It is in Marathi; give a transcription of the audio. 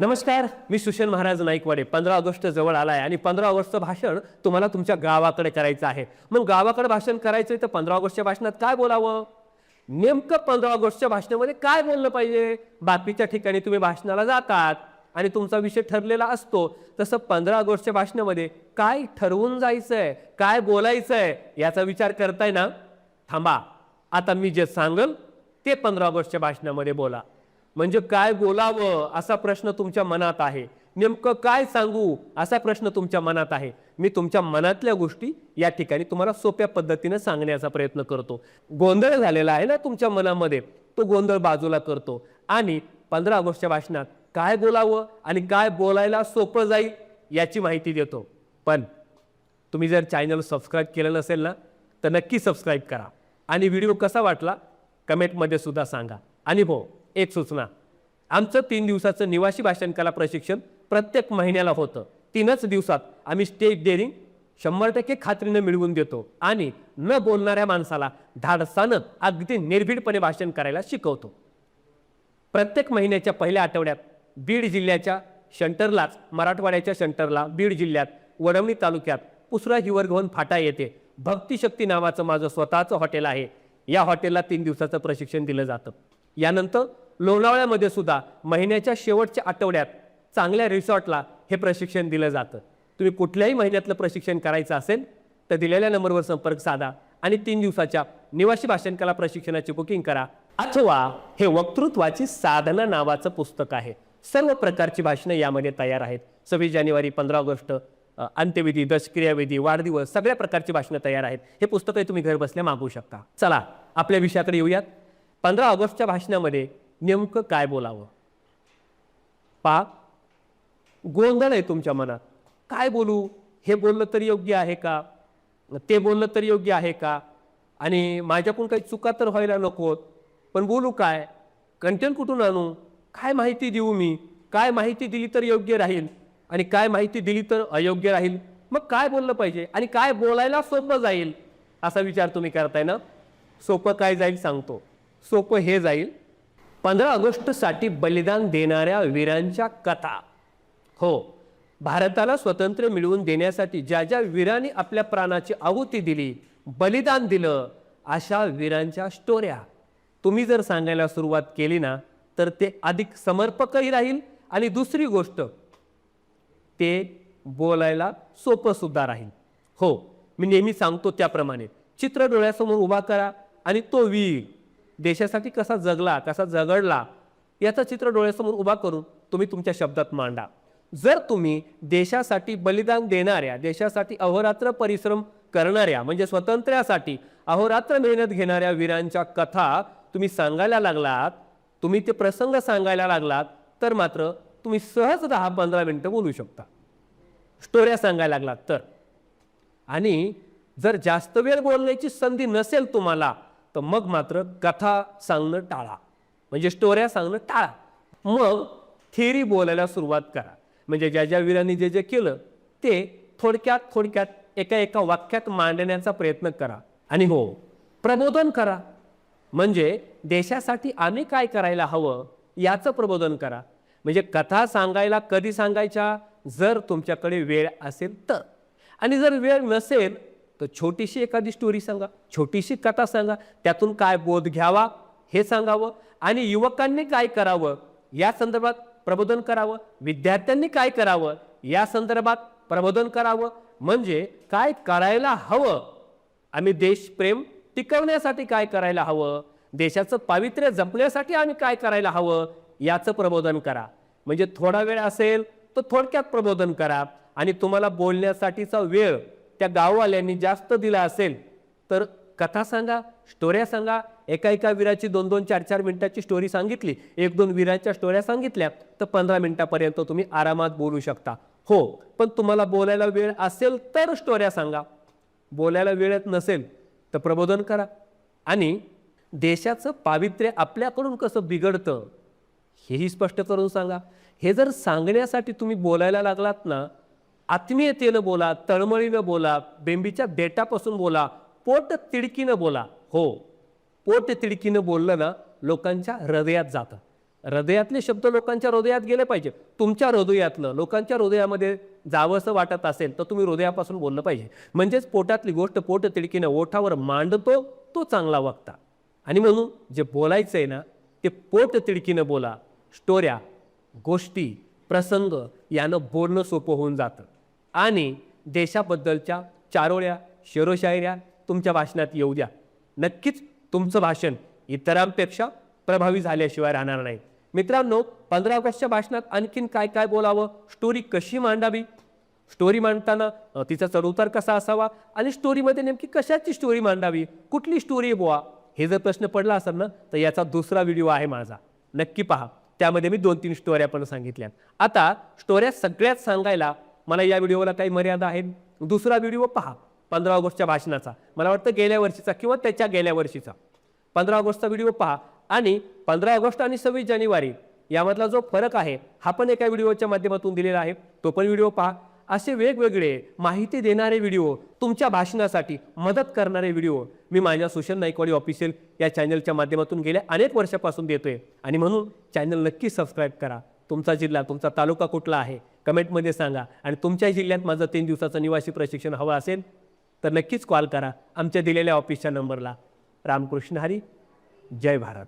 नमस्कार मी सुशन महाराज नाईकवाडे. पंधरा ऑगस्ट जवळ आला आहे आणि पंधरा ऑगस्टचं भाषण तुम्हाला तुमच्या गावाकडे करायचं आहे. मग गावाकडे भाषण करायचंय तर पंधरा ऑगस्टच्या भाषणात काय बोलावं? नेमकं पंधरा ऑगस्टच्या भाषणामध्ये काय बोललं पाहिजे? बाकीच्या ठिकाणी तुम्ही भाषणाला जातात आणि तुमचा विषय ठरलेला असतो. तसं पंधरा ऑगस्टच्या भाषणामध्ये काय ठरवून जायचं आहे काय बोलायचं आहे याचा विचार करताय ना? थांबा. आता मी जे सांगल ते पंधरा ऑगस्टच्या भाषणामध्ये बोला. म्हणजे काय बोलावं असा प्रश्न तुमच्या मनात आहे. नेमकं काय सांगू असा प्रश्न तुमच्या मनात आहे. मी तुमच्या मनातल्या गोष्टी या ठिकाणी तुम्हाला सोप्या पद्धतीने सांगण्याचा प्रयत्न करतो. गोंधळ झालेला आहे ना तुमच्या मनामध्ये तो गोंधळ बाजूला करतो. आणि पंधरा ऑगस्टच्या भाषणात काय बोलावं आणि काय बोलायला सोपं जाईल याची माहिती देतो. पण तुम्ही जर चॅनल सबस्क्राईब केलं नसेल ना तर नक्की सबस्क्राईब करा. आणि व्हिडिओ कसा वाटला कमेंटमध्ये सुद्धा सांगा. आणि हो एक सूचना. आमचं तीन दिवसाचं निवासी भाषण कला प्रशिक्षण प्रत्येक महिन्याला होतं. तीनच दिवसात आम्ही स्टेज डेअरिंग शंभर टक्के खात्रीनं मिळवून देतो आणि न बोलणाऱ्या माणसाला धाडसानं अगदी निर्भीडपणे भाषण करायला शिकवतो. प्रत्येक महिन्याच्या पहिल्या आठवड्यात बीड जिल्ह्याच्या शंटरलाच मराठवाड्याच्या शंटरला बीड जिल्ह्यात वडवणी तालुक्यात पुसरा हिवरगवन फाटा येते. भक्तिशक्ती नावाचं माझं स्वतःचं हॉटेल आहे. या हॉटेलला तीन दिवसाचं प्रशिक्षण दिलं जातं. यानंतर लोणावळ्यामध्ये सुद्धा महिन्याच्या शेवटच्या आठवड्यात चांगल्या रिसॉर्टला हे प्रशिक्षण दिलं जातं. तुम्ही कुठल्याही महिन्यातलं प्रशिक्षण करायचं असेल तर दिलेल्या नंबरवर संपर्क साधा आणि तीन दिवसाच्या निवासी भाषणकला प्रशिक्षणाची बुकिंग करा. अथवा हे वक्तृत्वाची साधना नावाचं पुस्तक आहे. सर्व प्रकारची भाषणं यामध्ये तयार आहेत. सव्वीस जानेवारी पंधरा ऑगस्ट अंत्यविधी दशक्रियाविधी वाढदिवस सगळ्या प्रकारची भाषणं तयार आहेत. हे पुस्तकही तुम्ही घर बसल्या मागवू शकता. चला आपल्या विषयाकडे येऊयात. पंधरा ऑगस्टच्या भाषणामध्ये नेमकं काय बोलावं? पा गोंधळ आहे तुमच्या मनात. काय बोलू? हे बोललं तर योग्य आहे का? ते बोललं तर योग्य आहे का? आणि माझ्याकडून काही चुका तर व्हायला नकोत पण बोलू काय? कंटेंट कुठून आणू? काय माहिती देऊ मी? काय माहिती दिली तर योग्य राहील? आणि काय माहिती दिली तर अयोग्य राहील? मग काय बोललं पाहिजे? आणि काय बोलायला सोपं जाईल? असा विचार तुम्ही करताय ना? सोपं काय जाईल सांगतो. सोपं हे जाईल. पंधरा ऑगस्टसाठी बलिदान देणाऱ्या वीरांच्या कथा. हो भारताला स्वतंत्र मिळवून देण्यासाठी ज्या ज्या वीरांनी आपल्या प्राणाची आहुती दिली बलिदान दिलं अशा वीरांच्या स्टोऱ्या तुम्ही जर सांगायला सुरुवात केली ना तर ते अधिक समर्पकही राहील आणि दुसरी गोष्ट ते बोलायला सोपंसुद्धा राहील. हो मी नेहमी सांगतो त्याप्रमाणे. चित्र डोळ्यासमोर उभा करा आणि तो वीर देशासाठी कसा जगला कसा जगडला याचं चित्र डोळ्यासमोर उभा करून तुम्ही तुमच्या शब्दात मांडा. जर तुम्ही देशासाठी बलिदान देणाऱ्या देशासाठी अहोरात्र परिश्रम करणाऱ्या म्हणजे स्वातंत्र्यासाठी अहोरात्र मेहनत घेणाऱ्या वीरांच्या कथा तुम्ही सांगायला लागलात तुम्ही ते प्रसंग सांगायला लागलात तर मात्र तुम्ही सहज दहा पंधरा मिनटं बोलू शकता. स्टोऱ्या सांगायला लागलात तर. आणि जर जास्त वेळ बोलण्याची संधी नसेल तुम्हाला तर मग मात्र कथा सांगणं टाळा. म्हणजे स्टोऱ्या सांगणं टाळा. मग थेरी बोलायला सुरुवात करा. म्हणजे ज्या ज्या वीरांनी जे जे केलं ते थोडक्यात थोडक्यात एका एका वाक्यात मांडण्याचा प्रयत्न करा. आणि हो प्रबोधन करा. म्हणजे देशासाठी आम्ही काय करायला हवं याचं प्रबोधन करा. म्हणजे कथा सांगायला कधी सांगायच्या? जर तुमच्याकडे वेळ असेल तर. आणि जर वेळ नसेल तर छोटीशी एखादी स्टोरी सांगा. छोटीशी कथा सांगा. त्यातून काय बोध घ्यावा हे सांगावं. आणि युवकांनी काय करावं या संदर्भात प्रबोधन करावं. विद्यार्थ्यांनी काय करावं या संदर्भात प्रबोधन करावं. म्हणजे काय करायला हवं? आम्ही देशप्रेम टिकवण्यासाठी काय करायला हवं? देशाचं पावित्र्य जपण्यासाठी आम्ही काय करायला हवं? याचं प्रबोधन करा. म्हणजे थोडा वेळ असेल तर थोडक्यात प्रबोधन करा. आणि तुम्हाला बोलण्यासाठीचा वेळ त्या गाववाल्यांनी जास्त दिला असेल तर कथा सांगा स्टोऱ्या सांगा. एका एका वीराची दोन दोन चार चार मिनिटाची स्टोरी सांगितली. एक दोन वीरांच्या स्टोऱ्या सांगितल्या तर पंधरा मिनिटापर्यंत तुम्ही आरामात बोलू शकता. हो पण तुम्हाला बोलायला वेळ असेल तर स्टोऱ्या सांगा. बोलायला वेळच नसेल तर प्रबोधन करा. आणि देशाचं पावित्र्य आपल्याकडून कसं बिघडतं हेही स्पष्ट करून सांगा. हे जर सांगण्यासाठी तुम्ही बोलायला लागलात ना आत्मीयतेनं बोला तळमळीनं बोला बेंबीच्या बेटापासून बोला पोट तिडकीनं बोला. हो पोट तिडकीनं बोललं ना लोकांच्या हृदयात जातं. हृदयातले शब्द लोकांच्या हृदयात गेले पाहिजे. तुमच्या हृदयातलं लोकांच्या हृदयामध्ये जावंसं वाटत असेल तर तुम्ही हृदयापासून बोललं पाहिजे. म्हणजेच पोटातली गोष्ट पोट तिडकीनं ओठावर मांडतो तो चांगला वक्ता. आणि म्हणून जे बोलायचं आहे ना ते पोट तिडकीनं बोला. स्टोऱ्या गोष्टी प्रसंग यानं बोलणं सोपं होऊन जातं. आणि देशाबद्दलच्या चारोळ्या शेरोशायऱ्या तुमच्या भाषणात येऊ द्या. नक्कीच तुमचं भाषण इतरांपेक्षा प्रभावी झाल्याशिवाय राहणार नाही. मित्रांनो पंधरा ऑगस्टच्या भाषणात आणखीन काय काय बोलावं? स्टोरी कशी मांडावी? स्टोरी मांडताना तिचा चढउतार कसा असावा? आणि स्टोरीमध्ये नेमकी कशाची स्टोरी मांडावी? कुठली स्टोरी बोवा? हे जर प्रश्न पडला असेल ना तर याचा दुसरा व्हिडिओ आहे माझा. नक्की पहा. त्यामध्ये मी दोन तीन स्टोऱ्या पण सांगितल्या आता स्टोऱ्या सगळ्यात सांगायला मला या व्हिडिओला काही मर्यादा आहे दुसरा व्हिडिओ पहा पंधरा ऑगस्टच्या भाषणाचा. मला वाटतं गेल्या वर्षीचा किंवा त्याच्या गेल्या वर्षीचा. पंधरा ऑगस्टचा व्हिडिओ पहा आणि पंधरा ऑगस्ट आणि सव्वीस जानेवारी यामधला जो फरक आहे हा पण एका व्हिडिओच्या माध्यमातून दिलेला आहे. तो पण व्हिडिओ पहा. असे वेगवेगळे माहिती देणारे व्हिडिओ तुमच्या भाषणासाठी मदत करणारे व्हिडिओ मी माझ्या सुशल नाईकवाडी ऑफिशियल या चॅनलच्या माध्यमातून गेल्या अनेक वर्षापासून देतोय. आणि म्हणून चॅनल नक्की सबस्क्राईब करा. तुमचा जिल्हा तुमचा तालुका कुठला आहे? कमेंटमध्ये सांगा. आणि तुमच्या जिल्ह्यात माझं तीन दिवसाचं निवासी प्रशिक्षण हवं असेल तर नक्कीच कॉल करा आमच्या दिलेल्या ऑफिसच्या नंबरला. रामकृष्ण हरी जय भारत.